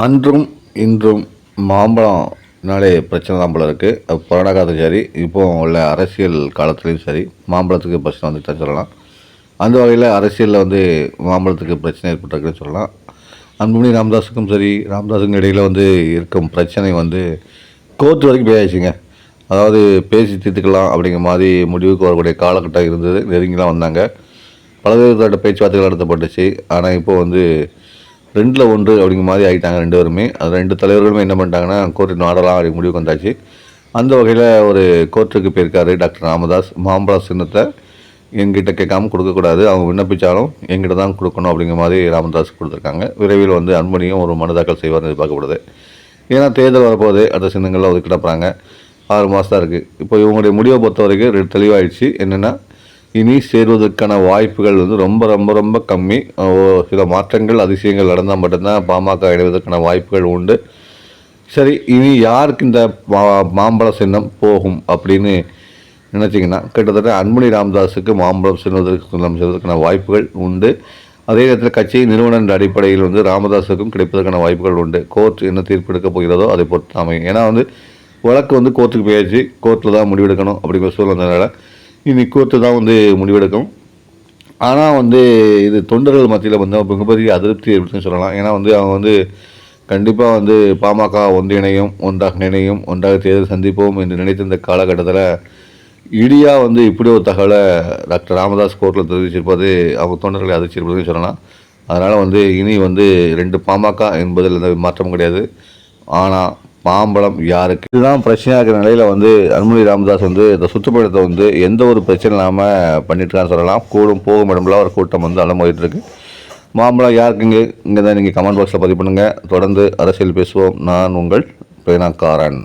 அன்றும் இன்றும் மாம்பழம்னாலே பிரச்சனை தான் போல இருக்குது கொரோனா காலத்தும் சரி இப்போ உள்ள அரசியல் காலத்துலேயும் சரி மாம்பழத்துக்கு பிரச்சனை வந்துட்டு சொல்லலாம். அந்த வகையில் அரசியலில் வந்து மாம்பழத்துக்கு பிரச்சனை ஏற்பட்டிருக்குன்னு சொல்லலாம். அன்புமணி ராமதாஸுக்கும் சரி ராமதாஸுக்கும் இடையில் வந்து இருக்கும் பிரச்சனை வந்து கோர்ட் வரைக்கும் போயாச்சுங்க. அதாவது பேசி தீர்த்துக்கலாம் அப்படிங்கிற மாதிரி முடிவுக்கு வரக்கூடிய காலகட்டம் இருந்தது. நெருங்கிலாம் வந்தாங்க. பலவேறு பேச்சுவார்த்தைகள் நடத்தப்பட்டுச்சு. ஆனால் இப்போ வந்து ரெண்டில் ஒன்று அப்படிங்கிற மாதிரி ஆகிட்டாங்க ரெண்டு பேருமே. அது ரெண்டு தலைவர்களுமே என்ன பண்ணிட்டாங்கன்னா கோர்ட்டு நாடலாம் அப்படி முடிவுக்கு வந்தாச்சு. அந்த வகையில் ஒரு கோர்ட்டுக்கு போயிருக்காரு டாக்டர் ராமதாஸ். மாம்பழ சின்னத்தை எங்கிட்ட கேட்காம கொடுக்கக்கூடாது. அவங்க விண்ணப்பிச்சாலும் எங்கிட்ட தான் கொடுக்கணும் அப்படிங்கிற மாதிரி ராமதாஸ் கொடுத்துருக்காங்க. விரைவில் வந்து அன்பணியும் ஒரு மனு தாக்கல் செய்வார்னு எதிர்பார்க்கப்படுது. ஏன்னா தேர்தல் வரப்போகுது. அடுத்த சின்னங்களில் ஒதுக்கிடப்படுறாங்க ஆறு மாதம் தான் இருக்குது இப்போ இவங்களுடைய முடிவை பொறுத்த வரைக்கும் ரெ- தெளிவாயிடுச்சு. என்னென்னா இனி சேருவதற்கான வாய்ப்புகள் வந்து ரொம்ப ரொம்ப ரொம்ப கம்மி. சில மாற்றங்கள் அதிசயங்கள் நடந்தால் மட்டும்தான் பாமக இணைவதற்கான வாய்ப்புகள் உண்டு. சரி இனி யாருக்கு இந்த மா- மாம்பழ சின்னம் போகும் அப்படின்னு நினச்சிங்கன்னா கிட்டத்தட்ட அன்புமணி ராமதாஸுக்கு மாம்பழம் செல்வதற்கு சின்னம் செல்வதற்கான வாய்ப்புகள் உண்டு. அதே நேரத்தில் கட்சி நிறுவன அடிப்படையில் வந்து ராமதாஸுக்கும் கிடைப்பதற்கான வாய்ப்புகள் உண்டு. கோர்ட் என்ன தீர்ப்பு எடுக்கப் போகிறதோ அதை பொறுத்து அமையும் ஏன்னா வந்து வழக்கு வந்து கோர்ட்டுக்கு போயாச்சு. கோர்ட்டில் தான் முடிவெடுக்கணும் அப்படிங்கிற சூழ்நிலை இனி கோர்ட்டு தான் வந்து முடிவெடுக்கும். ஆனால் வந்து இது தொண்டர்கள் மத்தியில் வந்து மிகப்பெரிய அதிருப்தி அப்படின்னு சொல்லலாம். ஏன்னா வந்து அவங்க வந்து கண்டிப்பாக வந்து பாமக ஒன்றிணையும் ஒன்றாக இணையும் ஒன்றாக தேர்தல் சந்திப்போம் என்று நினைத்த இந்த காலகட்டத்தில் இடியா வந்து இப்படி ஒரு தகவலை டாக்டர் ராமதாஸ் கோர்ட்டில் தெரிவிச்சிருப்பது அவங்க தொண்டர்களை அதிர்ச்சிருப்பதுன்னு சொல்லலாம். அதனால் வந்து இனி வந்து ரெண்டு பாமக என்பதில் எந்த மாற்றமும் கிடையாது. ஆனால் மாம்பழம் யாருக்கு? இதுதான் பிரச்சனையாக இருக்கிற நிலையில் வந்து அன்புமணி ராமதாஸ் வந்து இந்த சுற்றுப்பயணத்தை வந்து எந்த ஒரு பிரச்சனை இல்லாமல் பண்ணிட்டுருக்கான்னு சொல்லலாம். கூடும் போகும் இடம்லாம் ஒரு கூட்டம் வந்து அலமோதிட்டு இருக்கு மாம்பழம் யாருக்குங்க இங்கே? தான் நீங்கள் கமெண்ட் பாக்ஸில் பதிவு பண்ணுங்கள் தொடர்ந்து அரசியல் பேசுவோம். நான் உங்கள் பேனாக்காரன்.